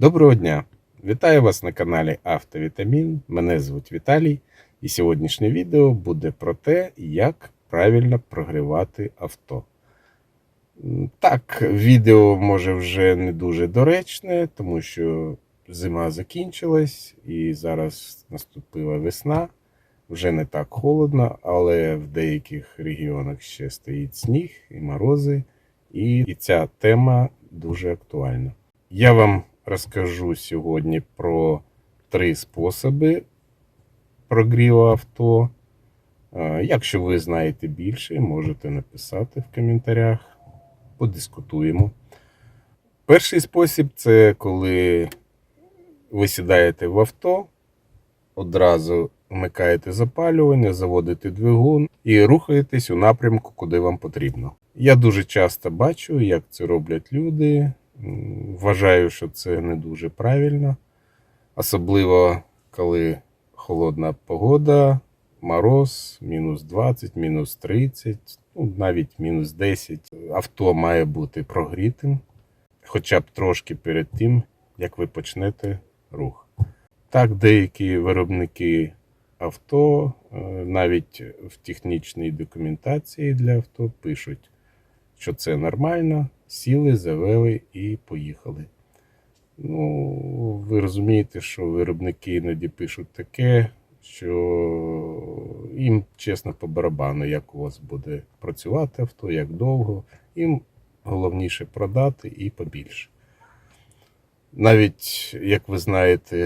Доброго дня! Вітаю вас на каналі Автовітамін. Мене звуть Віталій, і сьогоднішнє відео буде про те, як правильно прогрівати авто. Так, відео може вже не дуже доречне, тому що зима закінчилась і зараз наступила весна. Вже не так холодно, але в деяких регіонах ще стоїть сніг і морози, і, ця тема дуже актуальна. Я вам розкажу сьогодні про три способи прогріву авто. Е, Якщо ви знаєте більше, можете написати в коментарях, подискутуємо. Перший спосіб це коли ви сідаєте в авто, одразу вмикаєте запалювання, заводите двигун і рухаєтесь у напрямку, куди вам потрібно. Я дуже часто бачу, як це роблять люди. Вважаю, що це не дуже правильно, особливо коли холодна погода, мороз, мінус 20, мінус 30, ну, навіть мінус 10. Авто має бути прогрітим, хоча б трошки перед тим, як ви почнете рух. Так, деякі виробники авто, е, навіть в технічній документації для авто пишуть, що це нормально, сіли, завели і поїхали. Ну, ви розумієте, що виробники іноді пишуть таке, що їм чесно по барабану, як у вас буде працювати авто, як довго. Їм головніше продати і побільше. Навіть, як ви знаєте,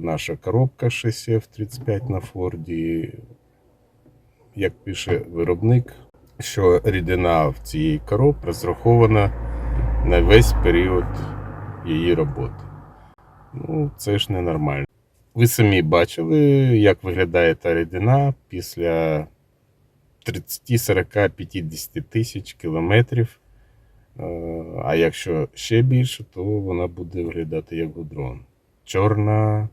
наша коробка 6F35 на Форді, як пише виробник, що рідина в цій коробці розрахована на весь період її роботи. Ну, це ж ненормально. Ви самі бачили, як виглядає та рідина після 30, 40, 50 тисяч кілометрів. Е, А якщо ще більше, то вона буде виглядати як гудрон. Чорна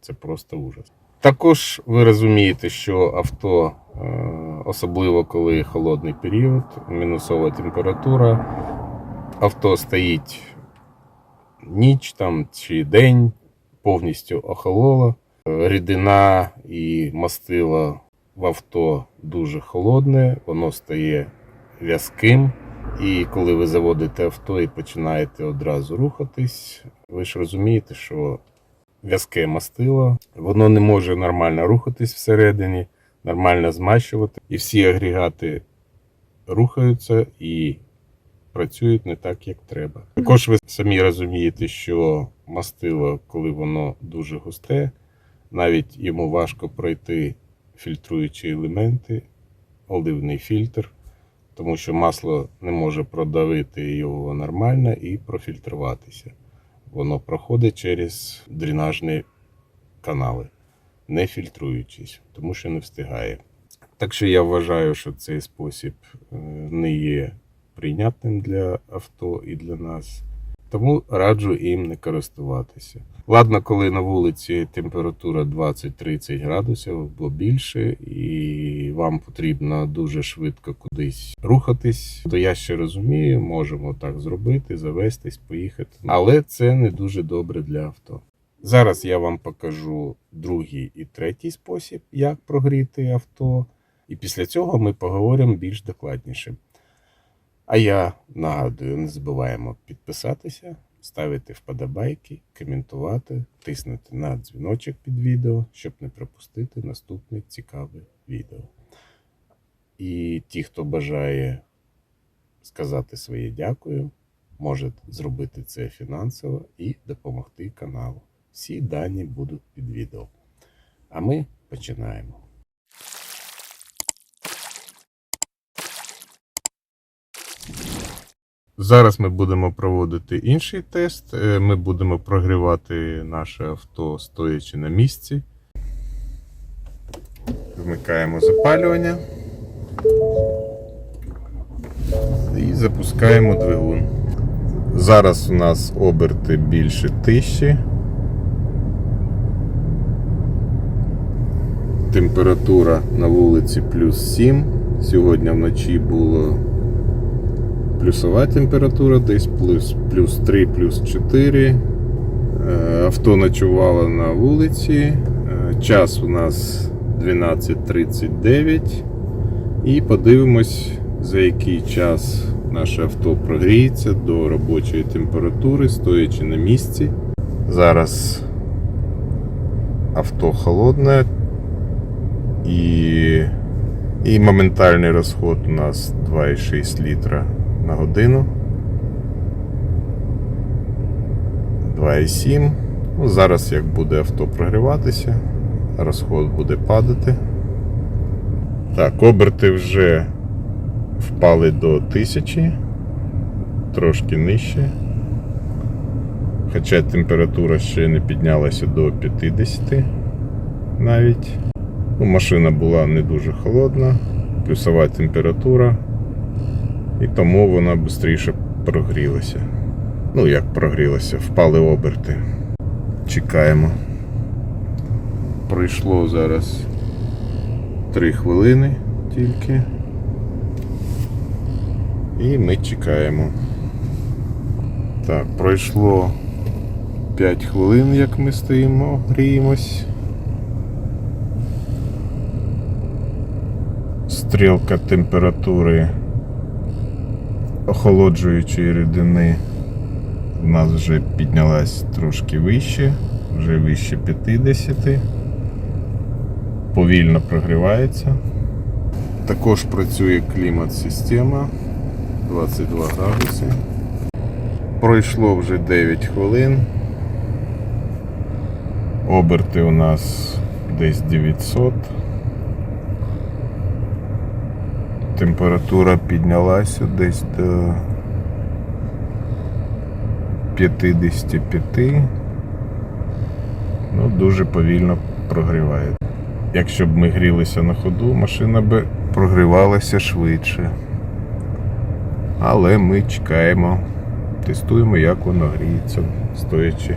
це просто ужас. Також ви розумієте, що авто, е, особливо коли холодний період, мінусова температура, авто стоїть ніч там чи день, повністю охололо. Рідина і мастило в авто дуже холодне, воно стає в'язким. І коли ви заводите авто і починаєте одразу рухатись, ви ж розумієте, що в'язке мастило, воно не може нормально рухатись всередині, нормально змащувати. І всі агрегати рухаються і працюють не так, як треба. Також ви самі розумієте, що мастило, коли воно дуже густе, навіть йому важко пройти фільтруючі елементи, оливний фільтр тому що масло не може продавити його нормально і профільтруватися. Воно проходить через дренажні канали, не фільтруючись, тому що не встигає. Так що я вважаю, що цей спосіб е, не є прийнятним для авто і для нас. Тому раджу їм не користуватися. Ладно, коли на вулиці температура 20-30 градусів або більше, і вам потрібно дуже швидко кудись рухатись, то я ще розумію, можемо так зробити, завестись, поїхати. Але це не дуже добре для авто. Зараз я вам покажу другий і третій спосіб, як прогріти авто. І після цього ми поговоримо більш докладніше. А я нагадую, не забуваємо підписатися, ставити вподобайки, коментувати, тиснути на дзвіночок під відео, щоб не пропустити наступне цікаве відео. І ті, хто бажає сказати своє дякую, може зробити це фінансово і допомогти каналу. Всі дані будуть під відео. А ми починаємо. Зараз ми будемо проводити інший тест. Е, Ми будемо прогрівати наше авто стоячи на місці. Вмикаємо запалювання і запускаємо двигун. Зараз у нас оберти більше тисячі. Температура на вулиці плюс 7. Сьогодні вночі було плюсова температура, десь плюс, плюс 3, плюс 4. Е, Авто ночувало на вулиці. Е, Час у нас 12.39. І подивимось, за який час наше авто прогріється до робочої температури, стоячи на місці. Зараз авто холодне і, і моментальний розход у нас 2,6 літра на годину. 2,7. Ну, зараз як буде авто прогріватися, розход буде падати. Так, оберти вже впали до 1000, трошки нижче. Хоча температура ще не піднялася до 50 навіть. Ну, машина була не дуже холодна, плюсова температура, і тому вона швидше прогрілася. Ну, як прогрілася, впали оберти. Чекаємо. Пройшло зараз 3 хвилини тільки. І ми чекаємо. Так, пройшло 5 хвилин, як ми стоїмо, гріємось. Стрілка температури охолоджуючої рідини в нас вже піднялась трошки вище, вже вище 50. Повільно прогрівається. Також працює клімат-система 22 градуси. Пройшло вже 9 хвилин. Оберти у нас десь 900. Температура піднялася десь до 55. Ну, дуже повільно прогріває. Якщо б ми грілися на ходу, машина би прогрівалася швидше. Але ми чекаємо, тестуємо, як воно гріється, стоячи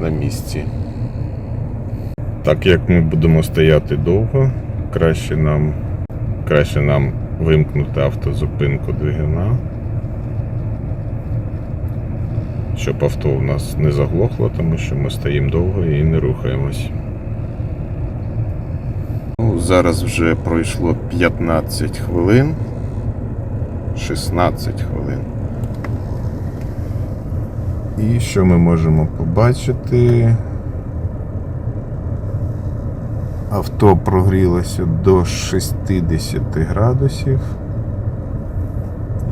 на місці. Так як ми будемо стояти довго, краще нам, краще нам вимкнути автозупинку двигуна, щоб авто у нас не заглохло, тому що ми стоїмо довго і не рухаємось. Ну, зараз вже пройшло 15 хвилин. 16 хвилин. І що ми можемо побачити? Авто прогрілося до 60 градусів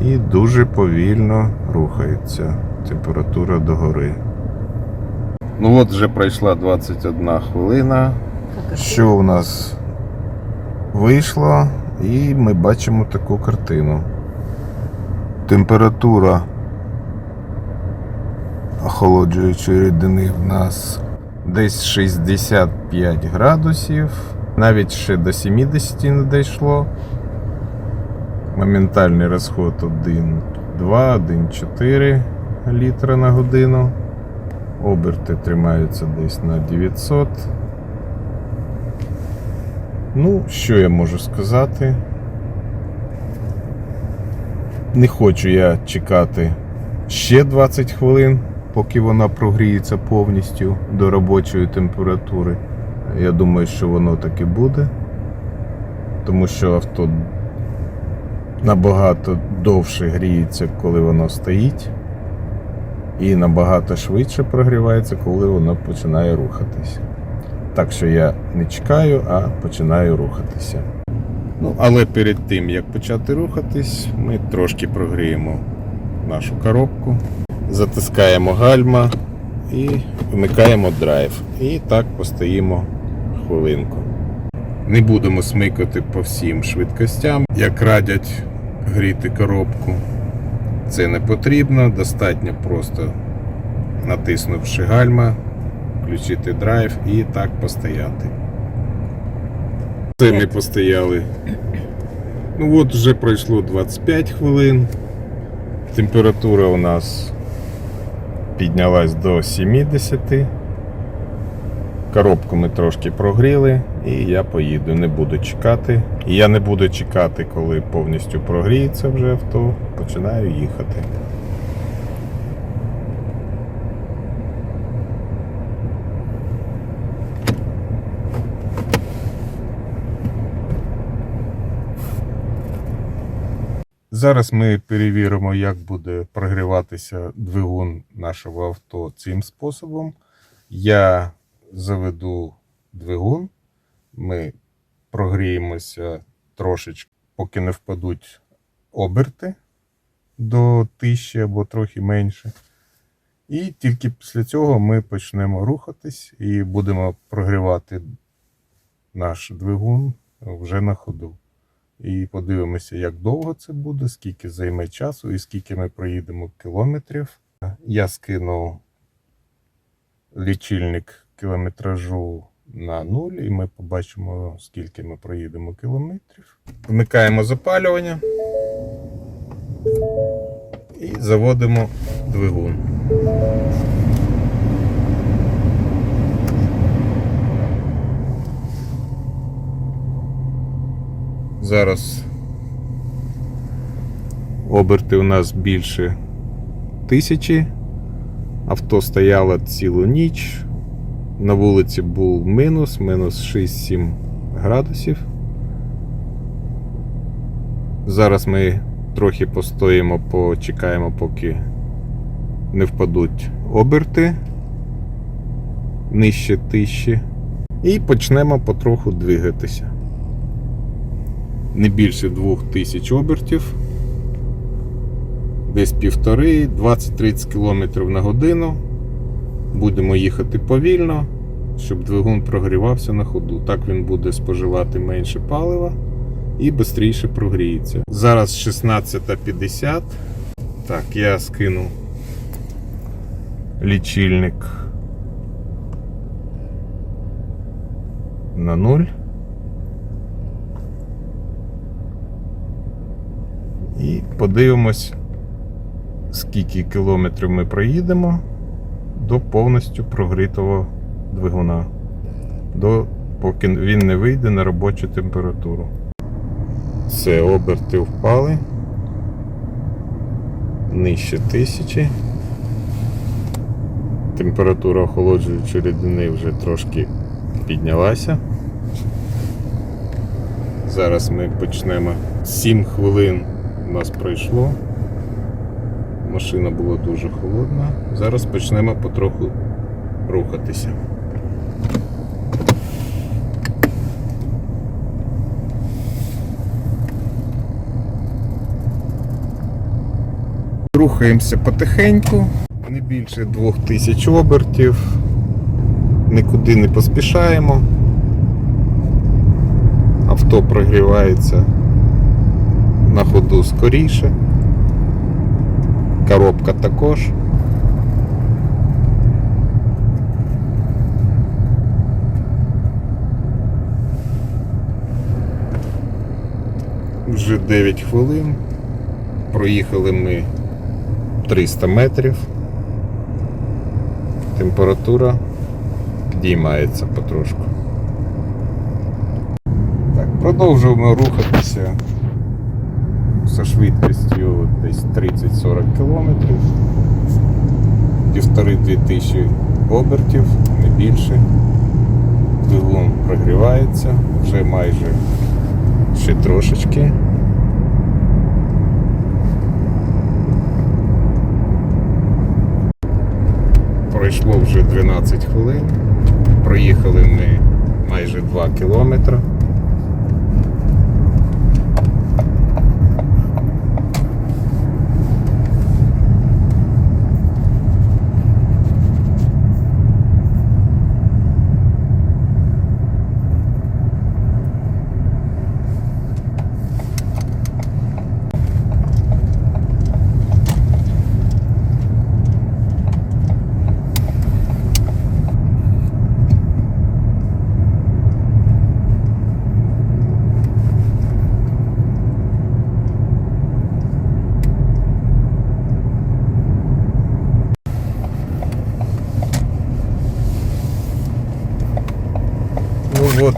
і дуже повільно рухається температура догори. Ну от вже пройшла 21 хвилина. Що у нас вийшло, і ми бачимо таку картину. Температура охолоджуючої рідини в нас десь 65 градусів, навіть ще до 70 не дійшло. Моментальний розход 1,2, 1,4 літра на годину. Оберти тримаються десь на 900. Ну, що я можу сказати? Не хочу я чекати ще 20 хвилин, поки вона прогріється повністю до робочої температури. Я думаю, що воно так буде, тому що авто набагато довше гріється, коли воно стоїть, і набагато швидше прогрівається, коли воно починає рухатися. Так що я не чекаю, а починаю рухатися. Ну, але перед тим як почати рухатись, ми трошки прогріємо нашу коробку, затискаємо гальма і вмикаємо драйв. І так постоїмо хвилинку. Не будемо смикати по всім швидкостям, як радять гріти коробку. Це не потрібно, достатньо просто натиснувши гальма, включити драйв і так постояти. Це ми постояли. Ну от вже пройшло 25 хвилин. Температура у нас піднялась до 70. Коробку ми трошки прогріли, і я поїду, не буду чекати. І я не буду чекати, коли повністю прогріється вже авто. Починаю їхати. Зараз ми перевіримо, як буде прогріватися двигун нашого авто цим способом. Я заведу двигун, ми прогріємося трошечки, поки не впадуть оберти до 1000 або трохи менше. І тільки після цього ми почнемо рухатись і будемо прогрівати наш двигун вже на ходу. І подивимося, як довго це буде, скільки займе часу і скільки ми проїдемо кілометрів. Я скину лічильник кілометражу на нуль, і ми побачимо, скільки ми проїдемо кілометрів. Вмикаємо запалювання і заводимо двигун. Зараз оберти у нас більше тисячі. Авто стояло цілу ніч. На вулиці був мінус, мінус 6-7 градусів. Зараз ми трохи постоїмо, почекаємо, поки не впадуть оберти нижче тисячі. І почнемо потроху двигатися не більше 2000 обертів, десь півтори, 20-30 км на годину. Будемо їхати повільно, щоб двигун прогрівався на ходу. Так він буде споживати менше палива і швидше прогріється. Зараз 16.50. Так, я скину лічильник на 0. І подивимось, скільки кілометрів ми проїдемо до повністю прогрітого двигуна, до, поки він не вийде на робочу температуру. Все, оберти впали. Нижче тисячі. Температура охолоджуючої рідини вже трошки піднялася. Зараз ми почнемо 7 хвилин у нас пройшло. Машина була дуже холодна. Зараз почнемо потроху рухатися. Рухаємося потихеньку, не більше 2000 обертів, нікуди не поспішаємо. Авто прогрівається на ходу скоріше. Коробка також. Вже 9 хвилин. Проїхали ми 300 метрів. Температура підіймається потрошку. Так, продовжуємо рухатися зі швидкістю десь 30-40 км. Півтори-дві тисячі обертів, не більше. Двигун прогрівається, вже майже ще трошечки. Пройшло вже 12 хвилин. Проїхали ми майже 2 кілометри.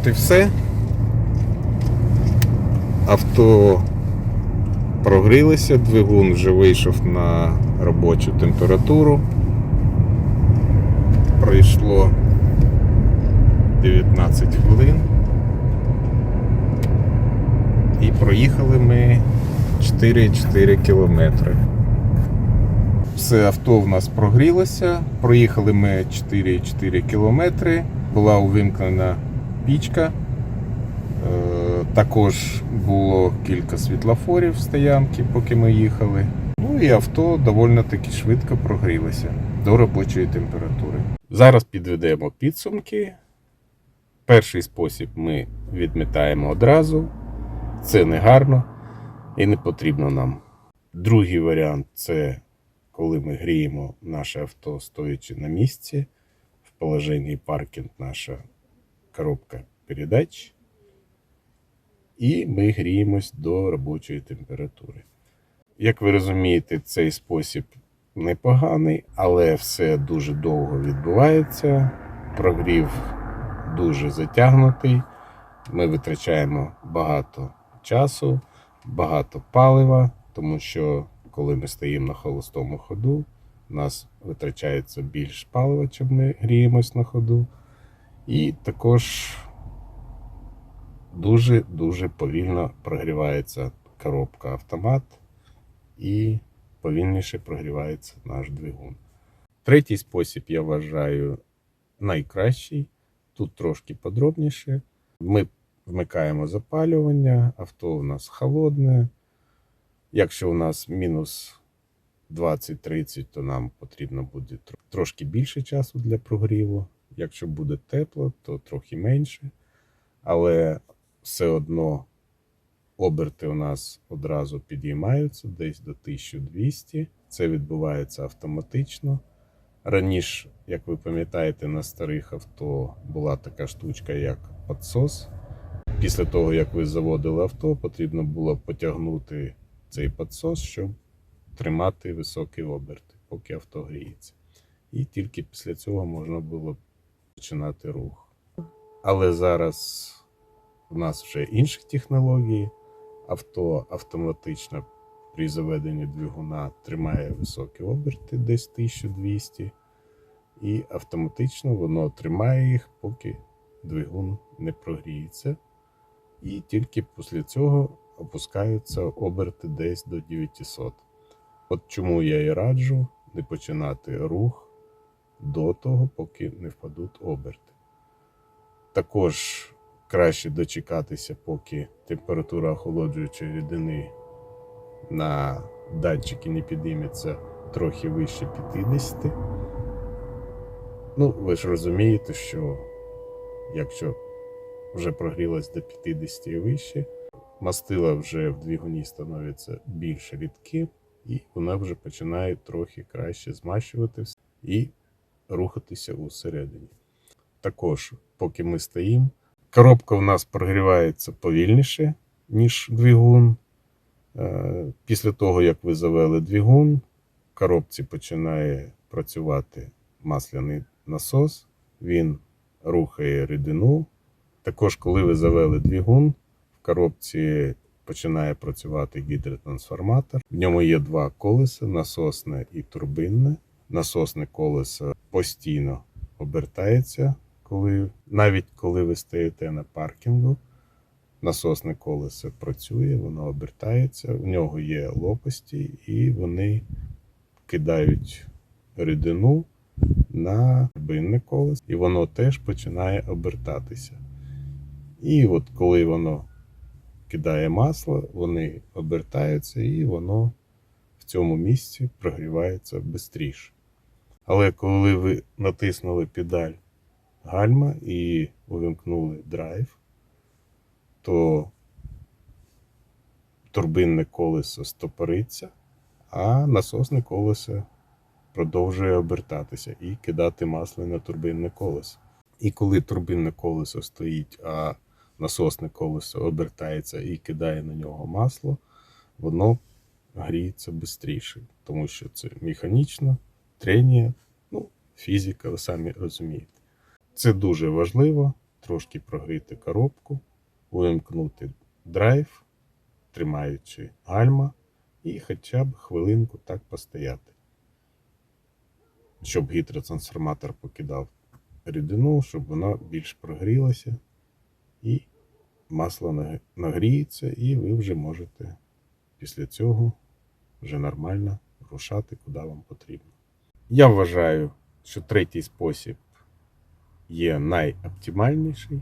І все. Авто прогрілося, двигун вже вийшов на робочу температуру. Пройшло 19 хвилин. І проїхали ми 4,4 кілометри. Все авто в нас прогрілося. Проїхали ми 4,4 кілометри. Була увімкнена пічка. Е, Також було кілька світлофорів стоянки, поки ми їхали. Ну і авто доволі таки швидко прогрілося до робочої температури. Зараз підведемо підсумки. Перший спосіб ми відмітаємо одразу. Це не гарно і не потрібно нам. Другий варіант це коли ми гріємо наше авто стоячи на місці. В положенні паркінг наша коробка передач. І ми гріємось до робочої температури. Як ви розумієте, цей спосіб непоганий, але все дуже довго відбувається. Прогрів дуже затягнутий. Ми витрачаємо багато часу, багато палива, тому що коли ми стоїмо на холостому ходу, у нас витрачається більш палива, чим ми гріємось на ходу. І також дуже-дуже повільно прогрівається коробка автомат і повільніше прогрівається наш двигун. Третій спосіб я вважаю найкращий. Тут трошки подробніше. Ми вмикаємо запалювання, авто у нас холодне. Якщо у нас мінус 20-30, то нам потрібно буде трошки більше часу для прогріву. Якщо буде тепло, то трохи менше. Але все одно оберти у нас одразу підіймаються десь до 1200. Це відбувається автоматично. Раніше, як ви пам'ятаєте, на старих авто була така штучка, як підсос. Після того, як ви заводили авто, потрібно було потягнути цей підсос, щоб тримати високі оберти, поки авто гріється. І тільки після цього можна було починати рух. Але зараз у нас вже інші технології. Авто автоматично при заведенні двигуна тримає високі оберти, десь 1200, і автоматично воно тримає їх, поки двигун не прогріється. І тільки після цього опускаються оберти десь до 900. От чому я і раджу не починати рух до того, поки не впадуть оберти. Також краще дочекатися, поки температура охолоджуючої рідини на датчики не підійметься трохи вище 50. Ну, ви ж розумієте, що якщо вже прогрілось до 50 і вище, мастила вже в двигуні становиться більш рідкі, і вона вже починає трохи краще змащуватися і рухатися усередині. Також, поки ми стоїмо, коробка у нас прогрівається повільніше, ніж двигун. Е, Після того, як ви завели двигун, в коробці починає працювати масляний насос, він рухає рідину. Також, коли ви завели двигун, в коробці починає працювати гідротрансформатор. В ньому є два колеса: насосне і турбинне. Насосне колесо постійно обертається, коли, навіть коли ви стоїте на паркінгу. Насосне колесо працює, воно обертається, в нього є лопасті, і вони кидають рідину на турбинне колесо, і воно теж починає обертатися. І от коли воно кидає масло, вони обертаються, і воно в цьому місці прогрівається швидше. Але коли ви натиснули педаль гальма і увімкнули драйв, то турбинне колесо стопориться, а насосне колесо продовжує обертатися і кидати масло на турбинне колесо. І коли турбинне колесо стоїть, а насосне колесо обертається і кидає на нього масло, воно гріється швидше, тому що це механічно, трення, ну, фізика, ви самі розумієте. Це дуже важливо, трошки прогріти коробку, увімкнути драйв, тримаючи гальма, і хоча б хвилинку так постояти. Щоб гідротрансформатор покидав рідину, щоб вона більш прогрілася, і масло нагріється, і ви вже можете після цього вже нормально рушати, куди вам потрібно. Я вважаю, що третій спосіб є найоптимальніший.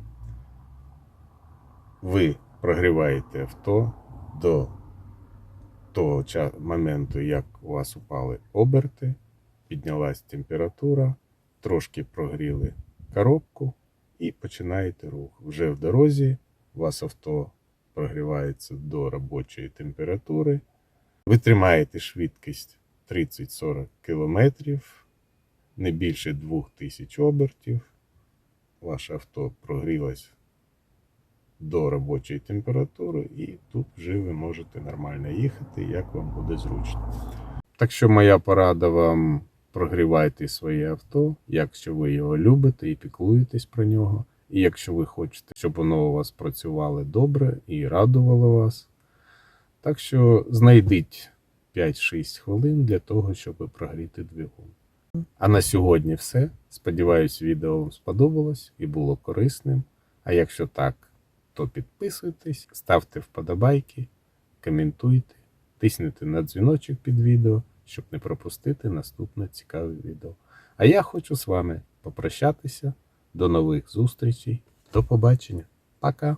Ви прогріваєте авто до того моменту, як у вас упали оберти, піднялась температура, трошки прогріли коробку і починаєте рух. Вже в дорозі у вас авто прогрівається до робочої температури. Ви тримаєте швидкість 30-40 км, не більше 2000 обертів. Ваше авто прогрілось до робочої температури, і тут вже ви можете нормально їхати, як вам буде зручно. Так що моя порада вам прогрівайте своє авто, якщо ви його любите і піклуєтесь про нього. І якщо ви хочете, щоб воно у вас працювало добре і радувало вас. Так що знайдіть 5-6 хвилин для того, щоб прогріти двигун. А на сьогодні все. Сподіваюсь, відео вам сподобалось і було корисним. А якщо так, то підписуйтесь, ставте вподобайки, коментуйте, тисніть на дзвіночок під відео, щоб не пропустити наступне цікаве відео. А я хочу з вами попрощатися. До нових зустрічей. До побачення. Пока.